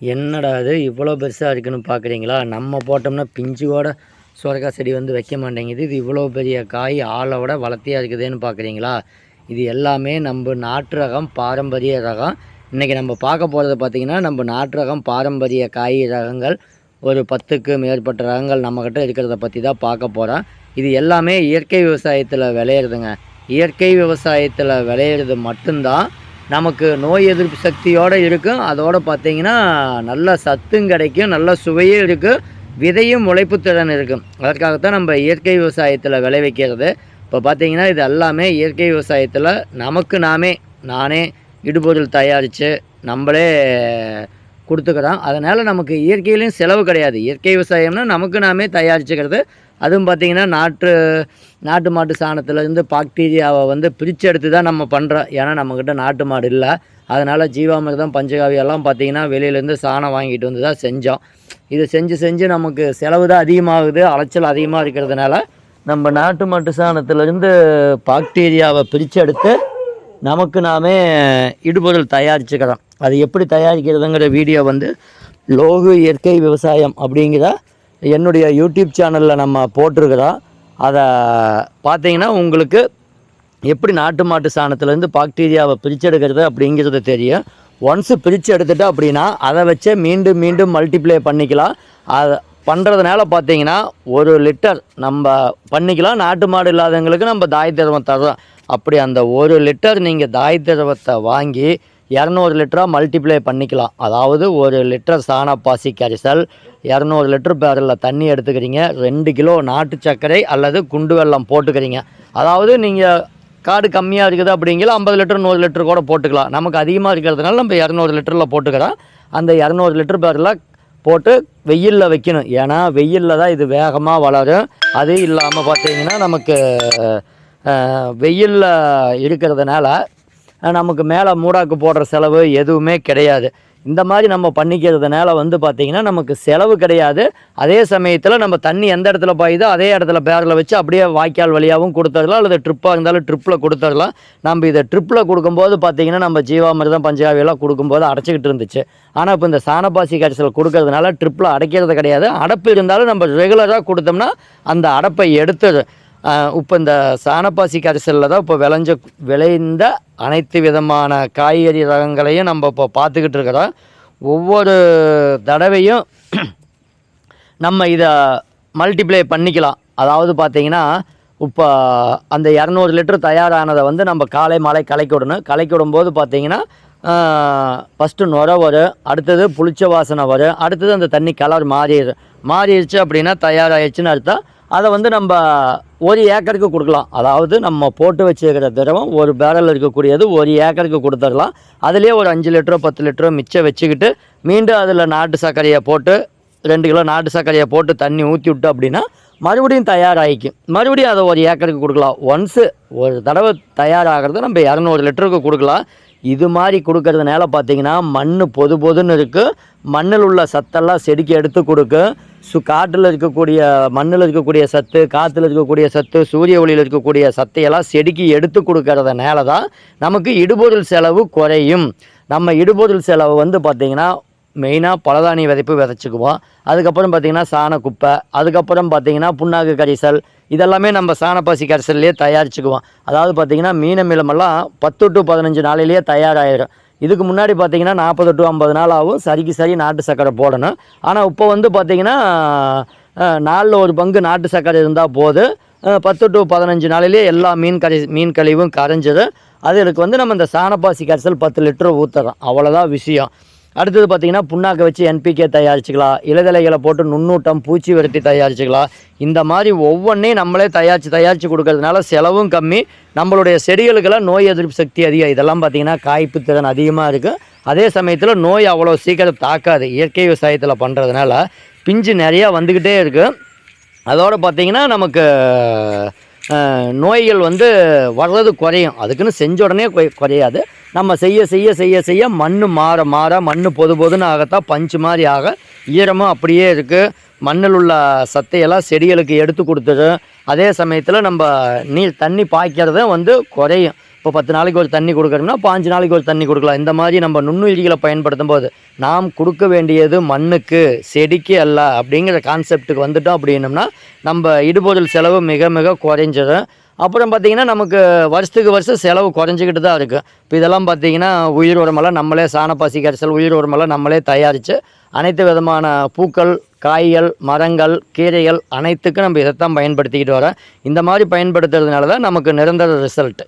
என்னடா இது? இவ்வளோ பெருசாக இருக்குன்னு பார்க்குறீங்களா? நம்ம போட்டோம்னா பிஞ்சோட சுரக்காய் செடி வந்து வைக்க மாட்டேங்குது. இது இவ்வளோ பெரிய காய் ஆளோட வளர்த்தியாக இருக்குதுன்னு பார்க்குறீங்களா? இது எல்லாமே நம்ம நாட்டு ரகம் பாரம்பரிய ரகம். இன்றைக்கி நம்ம பார்க்க போகிறது பார்த்திங்கன்னா நம்ம நாட்டு ரகம் பாரம்பரிய காய் ரகங்கள் ஒரு பத்துக்கு மேற்பட்ட ரகங்கள் நம்மக்கிட்ட இருக்கிறத பற்றி தான் பார்க்க போகிறோம் இது எல்லாமே இயற்கை விவசாயத்தில் விளையிறதுங்க. இயற்கை விவசாயத்தில் விளையிறது மட்டும்தான். நமக்கு நோய் எதிர்ப்பு சக்தியோடு இருக்கும். அதோடு பார்த்தீங்கன்னா நல்ல சத்தும் கிடைக்கும் நல்ல சுவையும் இருக்கும் விதையும் முளைப்பு திறன் இருக்கும். அதற்காகத்தான் நம்ம இயற்கை விவசாயத்தில் விளைவிக்கிறது இப்போ பார்த்தீங்கன்னா இது எல்லாமே இயற்கை விவசாயத்தில் நமக்கு நாமே நானே இடுபொருள் தயாரித்து நம்மளே கொடுத்துக்கிறோம். அதனால் நமக்கு இயற்கையிலையும் செலவு கிடையாது. இயற்கை விவசாயம்னா நமக்கு நாமே தயாரிச்சுக்கிறது. அதுவும் பார்த்திங்கன்னா நாட்டு நாட்டு மாட்டு சாணத்தில் இருந்து பாக்டீரியாவை வந்து பிரித்து எடுத்து தான் நம்ம பண்ணுறோம் ஏன்னா நம்மக்கிட்ட நாட்டு மாடு இல்லை. அதனால் ஜீவாமிர்தம் பஞ்சகாவியெல்லாம் பார்த்திங்கன்னா வெளியிலேருந்து சாணம் வாங்கிட்டு வந்து தான் செஞ்சோம். இது செஞ்சு செஞ்சு நமக்கு செலவு தான் அதிகமாகுது. அலைச்சல் அதிகமாக இருக்கிறதுனால நம்ம நாட்டு மாட்டு சாணத்துலேருந்து பாக்டீரியாவை பிரித்து எடுத்து நமக்கு நாமே இடுபொருள் தயாரிச்சுக்கிறோம். அது எப்படி தயாரிக்கிறதுங்கிற வீடியோ வந்து லோகு இயற்கை விவசாயம் அப்படிங்கிற என்னுடைய யூடியூப் சேனலில் நம்ம போட்டிருக்கிறோம். அதை பார்த்தீங்கன்னா உங்களுக்கு எப்படி நாட்டு மாட்டு சாணத்துலேருந்து பாக்டீரியாவை பிரிச்செடுக்கிறது அப்படிங்கிறது தெரியும். ஒன்ஸு பிரித்து எடுத்துட்டு அப்படின்னா அதை வச்சே மீண்டும் மீண்டும் மல்டிப்ளை பண்ணிக்கலாம். அதை பண்ணுறதுனால பார்த்தீங்கன்னா ஒரு லிட்டர் நம்ம பண்ணிக்கலாம். நாட்டு மாடு இல்லாதவங்களுக்கு நம்ம தாய் திரவம் தரோம் அப்படி அந்த ஒரு லிட்டர் நீங்கள் தாய் திரவத்தை வாங்கி இரநூறு லிட்டராக மல்டிப்ளை பண்ணிக்கலாம். அதாவது ஒரு லிட்டர் சாணப்பாசி கரிசல் இரநூறு லிட்டர் பேரலில் தண்ணி எடுத்துக்கிறீங்க. ரெண்டு கிலோ நாட்டு சர்க்கரை அல்லது குண்டு வெல்லம் போட்டுக்கிறீங்க. அதாவது நீங்கள் காடு கம்மியாக இருக்குது அப்படிங்கிற ஐம்பது லிட்டர் நூறு லிட்டர் கூட போட்டுக்கலாம். நமக்கு அதிகமாக இருக்கிறதுனால நம்ம இரநூறு லிட்டரில் போட்டுக்கிறோம். அந்த இரநூறு லிட்டர் பேரில் போட்டு வெயிலில் வைக்கணும். ஏன்னா வெயிலில் தான் இது வேகமாக வளரும். அது இல்லாமல் பார்த்தீங்கன்னா நமக்கு வெயிலில் இருக்கிறதுனால நமக்கு மேலே மூடாக்கு போடுற செலவு எதுவுமே கிடையாது. இந்த மாதிரி நம்ம பண்ணிக்கிறதுனால வந்து பார்த்திங்கன்னா நமக்கு செலவு கிடையாது. அதே சமயத்தில் நம்ம தண்ணி எந்த இடத்துல பாயுதோ அதே இடத்துல பேரில் வச்சு அப்படியே வாய்க்கால் வழியாகவும் கொடுத்துடலாம். அல்லது ட்ரிப்பாக இருந்தாலும் ட்ரிப்பில் கொடுத்துடலாம். நம்ம இதை ட்ரிப்பில் கொடுக்கும்போது பார்த்திங்கன்னா நம்ம ஜீவாமிர்தம் பஞ்சாவியெல்லாம் கொடுக்கும்போது அடைச்சிக்கிட்டு இருந்துச்சு. ஆனால் இப்போ இந்த சாணப்பாசி கடைசியில் கொடுக்கறதுனால ட்ரிப்பில் அடைக்கிறது கிடையாது. அடைப்பு இருந்தாலும் நம்ம ரெகுலராக கொடுத்தோம்னா அந்த அடைப்பை எடுத்துது இப்போ இந்த சாணப்பாசி கரைசலில் தான் இப்போ விளைஞ்ச விளைந்த அனைத்து விதமான காய்கறி ரகங்களையும் நம்ம இப்போ பார்த்துக்கிட்டு இருக்கிறோம். ஒவ்வொரு தடவையும் நம்ம இதை மல்டிப்ளை பண்ணிக்கலாம். அதாவது பார்த்திங்கன்னா இப்போ அந்த இரநூறு லிட்டர் தயாரானதை வந்து நம்ம காலை மாலை கலக்கி விடணும். கலக்கி விடும்போது பார்த்திங்கன்னா ஃபஸ்ட்டு நுர வரும் அடுத்தது புளிச்ச வாசனை வரும் அடுத்தது அந்த தண்ணி கலர் மாறிடு மாறிடுச்சு அப்படின்னா தயாராகிடுச்சுன்னு அர்த்தம். அதை வந்து நம்ம ஒரு ஏக்கருக்கு கொடுக்கலாம். அதாவது நம்ம போட்டு வச்சுருக்கிற திரவம் ஒரு பேரல் இருக்கக்கூடியது ஒரு ஏக்கருக்கு கொடுத்துடலாம். அதுலேயே ஒரு அஞ்சு லிட்டரோ பத்து லிட்டரோ மிச்சம் வச்சுக்கிட்டு மீண்டும் அதில் நாட்டு சர்க்கரையை போட்டு ரெண்டு கிலோ நாட்டு சர்க்கரையை போட்டு தண்ணி ஊற்றி விட்டோம் அப்படின்னா மறுபடியும் தயாராகிக்கும். மறுபடியும் அதை ஒரு ஏக்கருக்கு கொடுக்கலாம். ஒன்ஸு ஒரு தடவை தயாராகிறது நம்ம இரநூறு லிட்டருக்கு கொடுக்கலாம். இது மாதிரி கொடுக்கறதுனால பார்த்தீங்கன்னா மண் பொது பொதுன்னு இருக்குது மண்ணில் உள்ள சத்தெல்லாம் செடிக்கு எடுத்து கொடுக்கும் சு காட்டில் இருக்கக்கூடிய மண்ணில் இருக்கக்கூடிய சத்து காற்றுல இருக்கக்கூடிய சத்து சூரிய ஒளியில் இருக்கக்கூடிய சத்தையெல்லாம் செடிக்கு எடுத்து கொடுக்கறதுனால தான் நமக்கு இடுபொருள் செலவு குறையும். நம்ம இடுபொருள் செலவு வந்து பார்த்திங்கன்னா மெயினாக பலதானிய விதைப்பு விதைச்சிக்குவோம். அதுக்கப்புறம் பார்த்திங்கன்னா சாண குப்பை அதுக்கப்புறம் பார்த்திங்கன்னா புண்ணாக்கு கரிசல் இதெல்லாமே நம்ம சாணப்பாசி கரிசல்லையே தயாரிச்சுக்குவோம். அதாவது பார்த்திங்கன்னா மீனமிலமெல்லாம் பத்து டு பதினஞ்சு நாளிலேயே தயாராகிடும் இதுக்கு முன்னாடி பார்த்தீங்கன்னா நாற்பது டு ஐம்பது நாள் ஆகும். சரிக்கு சரி நாட்டு சர்க்கரை போடணும். ஆனால் இப்போ வந்து பார்த்திங்கன்னா நாலில் ஒரு பங்கு நாட்டு சர்க்கரை இருந்தால் போதும் பத்து டு பதினஞ்சு நாளிலே எல்லா மீன் கறி மீன் கழிவும் கரைஞ்சது அதுக்கு வந்து நம்ம இந்த சாணப்பாசி கரைசல் பத்து லிட்டர் ஊற்றுறோம் அவ்வளோதான் விஷயம். அடுத்தது பார்த்திங்கன்னா புண்ணாக்கை வச்சு என்பிகே தயாரிச்சுக்கலாம். இலைதலைகளை போட்டு நுண்ணூட்டம் பூச்சி விரட்டி தயாரிச்சுக்கலாம். இந்த மாதிரி ஒவ்வொன்றையும் நம்மளே தயாரித்து தயாரித்து கொடுக்கறதுனால செலவும் கம்மி. நம்மளுடைய செடிகளுக்கெல்லாம் நோய் எதிர்ப்பு சக்தி அதிகம். இதெல்லாம் பார்த்திங்கன்னா காய்ப்பு திறன் அதிகமாக இருக்குது அதே சமயத்தில் நோய் அவ்வளோ சீக்கிரம் தாக்காது. இயற்கை விவசாயத்தில் பண்ணுறதுனால பிஞ்சு நிறையா வந்துக்கிட்டே இருக்குது அதோடு பார்த்திங்கன்னா நமக்கு நோய்கள் வந்து வர்றது குறையும். அதுக்குன்னு செஞ்ச உடனே குறையாது. நம்ம செய்ய செய்ய செய்ய செய்ய மண் மாற மாற மண் பொது பொதுன்னு ஆகத்தான் பஞ்சு மாதிரி ஆக ஈரமும் அப்படியே இருக்குது மண்ணில் உள்ள சத்தையெல்லாம் செடிகளுக்கு எடுத்து கொடுத்துடும் அதே சமயத்தில் நம்ம நீர் தண்ணி பாய்க்கிறத வந்து குறையும். இப்போ பத்து நாளைக்கு ஒரு தண்ணி கொடுக்குறோம்னா பாஞ்சு நாளைக்கு ஒரு தண்ணி கொடுக்கலாம். இந்த மாதிரி நம்ம நுண்ணுயிரிகளை பயன்படுத்தும் போது நாம் கொடுக்க வேண்டியது மண்ணுக்கு செடிக்கு அல்ல அப்படிங்கிற கான்செப்ட்டுக்கு வந்துட்டோம் அப்படின்னம்னா நம்ம இடுபொருள் செலவு மிக மிக குறைஞ்சிடும். அப்புறம் பார்த்திங்கன்னா நமக்கு வருஷத்துக்கு வருஷம் செலவு குறைஞ்சிக்கிட்டு தான் இருக்குது இப்போ இதெல்லாம் பார்த்திங்கன்னா உயிர் உரமெல்லாம் நம்மளே சாணப்பாசி கரைசல் உயிர் உரமெல்லாம் நம்மளே தயாரித்து அனைத்து விதமான பூக்கள் காய்கள் மரங்கள் கீரைகள் அனைத்துக்கும் நம்ம இதைத்தான் பயன்படுத்திக்கிட்டு வரோம். இந்த மாதிரி பயன்படுத்துறதுனால தான் நமக்கு நிரந்தர ரிசல்ட்டு